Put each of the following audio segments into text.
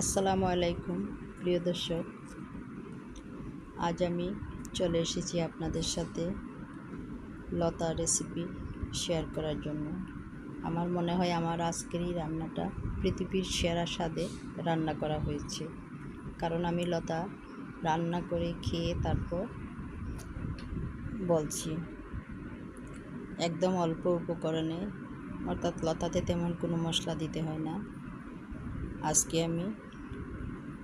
আসসালামু আলাইকুম, প্রিয় দর্শক। আজ আমি চলে এসেছি আপনাদের সাথে লতা রেসিপি শেয়ার করার জন্য। আমার মনে হয় আমার আজকের এই রান্নাটা পৃথিবীর সেরা স্বাদে রান্না করা হয়েছে। কারণ আমি লতা রান্না করে খেয়ে তারপর বলছি, একদম অল্প উপকরণে, অর্থাৎ লতাতে তেমন কোনো মশলা দিতে হয় না। আজকে আমি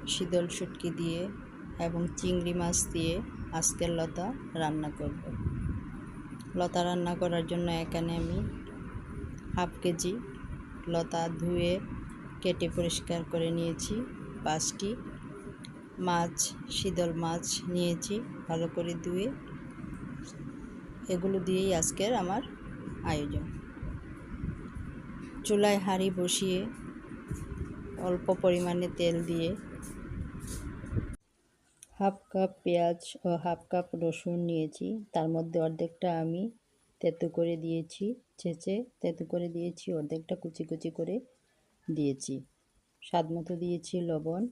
শীতল শুটকি দিয়ে এবং চিংড়ি মাছ দিয়ে আজকের লতা রান্না করব। লতা রান্না করার জন্য এখানে আমি হাফ কেজি লতা ধুয়ে কেটে পরিষ্কার করে নিয়েছি। পাঁচটি মাছ, শীতল মাছ নিয়েছি ভালো করে ধুয়ে। এগুলো দিয়েই আজকের আমার আয়োজন। চুলায় হাঁড়ি বসিয়ে অল্প পরিমাণে তেল দিয়ে হাফ কাপ পেঁয়াজ ও হাফ কাপ রসুন নিয়েছি। তার মধ্যে অর্ধেকটা আমি তেতু করে দিয়েছি ছেঁচে তেতু করে দিয়েছি, অর্ধেকটা কুচি কুচি করে দিয়েছি। স্বাদ মতো দিয়েছি লবণ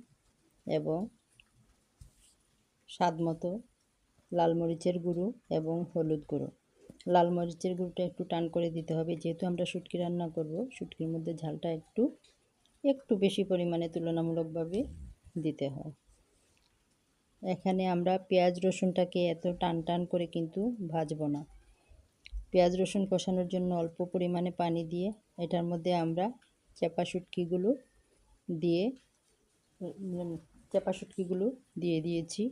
এবং স্বাদ মতো লাল মরিচের গুঁড়ো এবং হলুদ গুঁড়ো। লাল মরিচের গুঁড়োটা একটু টান করে দিতে হবে, যেহেতু আমরা শুটকি রান্না করব, শুটকির মধ্যে ঝালটা একটু একটু বেশি পরিমাণে তুলনামূলকভাবে দিতে হয়। এখানে আমরা পেঁয়াজ রসুনটাকে এত টান টান করে কিন্তু ভাজবো না। পেঁয়াজ রসুন কষানোর জন্য অল্প পরিমাণে পানি দিয়ে এটার মধ্যে আমরা চেপা শুটকিগুলো দিয়ে চেপা শুটকিগুলো দিয়ে দিয়েছি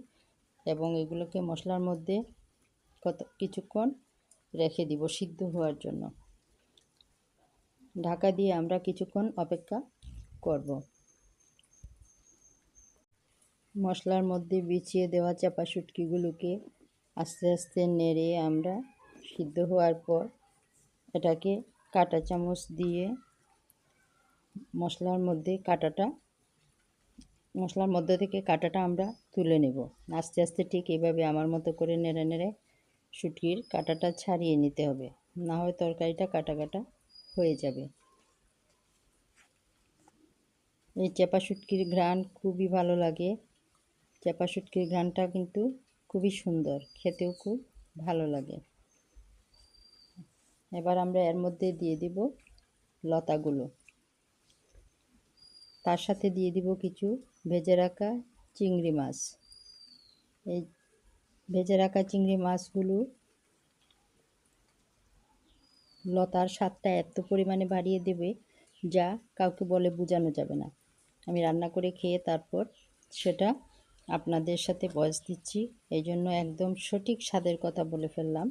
এবং এগুলোকে মশলার মধ্যে কত, কিছুক্ষণ রেখে দিব সিদ্ধ হওয়ার জন্য। ঢাকা দিয়ে আমরা কিছুক্ষণ অপেক্ষা করব। মশলার মধ্যে বিছিয়ে দেওয়া চাপা শুটকিগুলোকে আস্তে আস্তে নেড়ে আমরা সিদ্ধ হওয়ার পর এটাকে কাটা চামচ দিয়ে মশলার মধ্যে কাটাটা, মশলার মধ্যে থেকে কাটাটা আমরা তুলে নেব। আস্তে আস্তে ঠিক এইভাবে আমার মতো করে নেড়ে নেড়ে শুটকির কাটাটা ছাড়িয়ে নিতে হবে। না হয় তরকারিটা কাটা কাটা হয়ে যাবে। এই চেপা শুটকির ঘ্রাণ খুবই ভালো লাগে। চেপা শুটকির ঘ্রাণটা কিন্তু খুবই সুন্দর, খেতেও খুব ভালো লাগে। এবার আমরা এর মধ্যে দিয়ে দিব লতাগুলো। তার সাথে দিয়ে দিব কিছু ভেজে রাখা চিংড়ি মাছ। এই ভেজে রাখা চিংড়ি মাছগুলো লতার স্বাদটা এত পরিমাণে বাড়িয়ে দেবে যা কাউকে বলে বোঝানো যাবে না। আমি রান্না করে খেয়ে তারপর সেটা আপনাদের সাথে বয়স দিচ্ছি। এই জন্য একদম সঠিক স্বাদের কথা বলে ফেললাম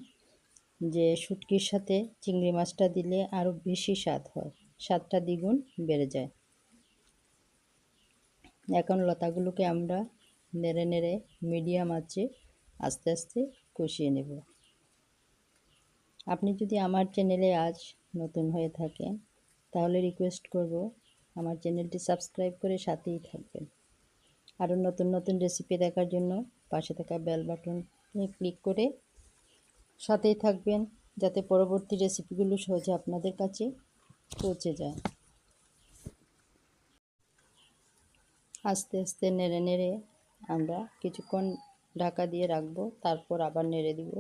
যে শুটকির সাথে চিংড়ি মাছটা দিলে আরও বেশি স্বাদ হয়। স্বাদটা দ্বিগুণ বেড়ে যায়। এখন লতাগুলোকে আমরা নেড়ে নেড়ে মিডিয়াম আছে আস্তে আস্তে কষিয়ে নেব। আপনি যদি আমার চ্যানেলে আজ নতুন হয়ে থাকেন, তাহলে রিকোয়েস্ট করব আমার চ্যানেলটি সাবস্ক্রাইব করে সাথেই থাকবেন। আরও নতুন নতুন রেসিপি দেখার জন্য পাশে থাকা বেল বাটনে ক্লিক করে সাথেই থাকবেন যাতে পরবর্তী রেসিপিগুলো সহজে আপনাদের কাছে পৌঁছে যায়। আস্তে আস্তে নেড়ে নেড়ে আমরা কিছুক্ষণ ঢাকা দিয়ে রাখব, তারপর আবার নেড়ে দিব।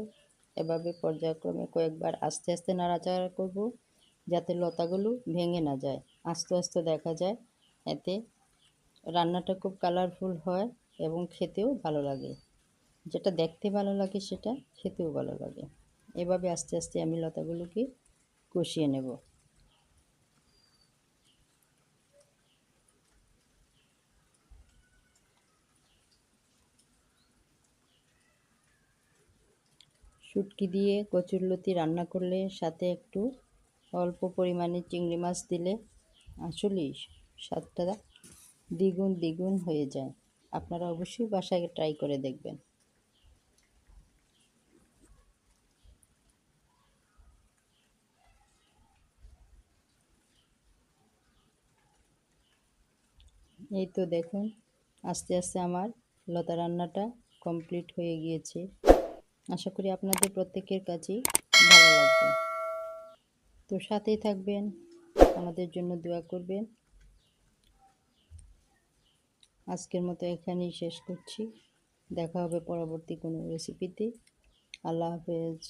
এভাবে পর্যায়ক্রমে কয়েকবার আস্তে আস্তে নাড়াচাড়া করব যাতে লতাগুলো ভেঙে না যায়। আস্তে আস্তে দেখা যায় এতে রান্নাটা খুব কালারফুল হয় এবং খেতেও ভালো লাগে। যেটা দেখতে ভালো লাগে সেটা খেতেও ভালো লাগে। এভাবে আস্তে আস্তে আমি লতাগুলোকে কষিয়ে নেব। শুটকি দিয়ে কচুরলতি রান্না করলে সাথে একটু অল্প পরিমাণে চিংড়ি মাছ দিলে আসলেই স্বাদটা দ্বিগুণ দ্বিগুণ হয়ে যায়। আপনারা অবশ্যই বাসায় ট্রাই করে দেখবেন। এই তো দেখুন, আস্তে আস্তে আমার লতা রান্নাটা কমপ্লিট হয়ে গিয়েছে। আশা করি আপনাদের প্রত্যেকের কাছেই ভালো লাগবে। তো সাথেই থাকবেন, আমাদের জন্য দোয়া করবেন। আজকের মতো এখানেই শেষ করছি। দেখা হবে পরবর্তী কোনো রেসিপিতে আল্লাহ হাফেজ।